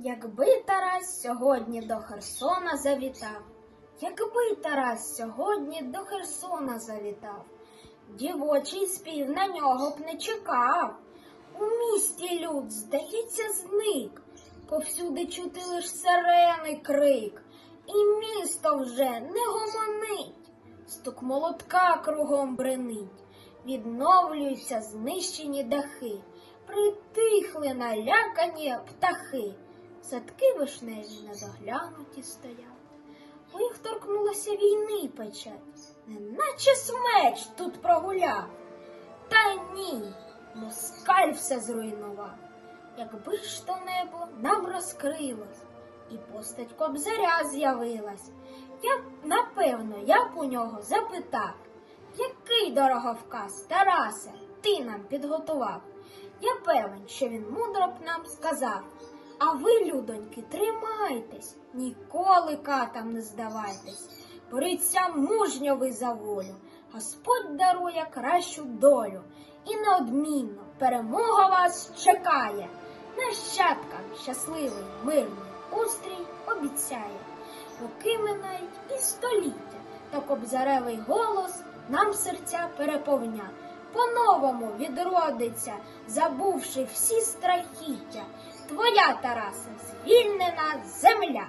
Якби Тарас сьогодні до Херсона завітав, якби Тарас сьогодні до Херсона завітав, дівочий спів на нього б не чекав. У місті люд, здається, зник, повсюди чути лиш сирени крик, і місто вже не гомонить, стук молотка кругом бренить, відновлюються знищені дахи, притихли налякані птахи. Садки вишневі недоглянуті стоять. У їх торкнулася війни печать, неначе смеч тут прогуляв. Та ні, москаль все зруйнував. Якби ж то небо нам розкрилось, і постать кобзаря з'явилась, я напевно, я б у нього запитав, який дороговказ, Тарасе, ти нам підготував? Я певен, що він мудро б нам сказав. А ви, людоньки, тримайтесь, ніколи катам не здавайтесь. Боріться мужньо ви за волю, Господь дарує кращу долю, і неодмінно перемога вас чекає. Нащадкам щасливий, мирний устрій обіцяє. Роки минають і століття, та кобзаревий голос нам серця переповня. По-новому відродиться, забувши всі страхіття. Твоя, Тарасе, звільнена земля.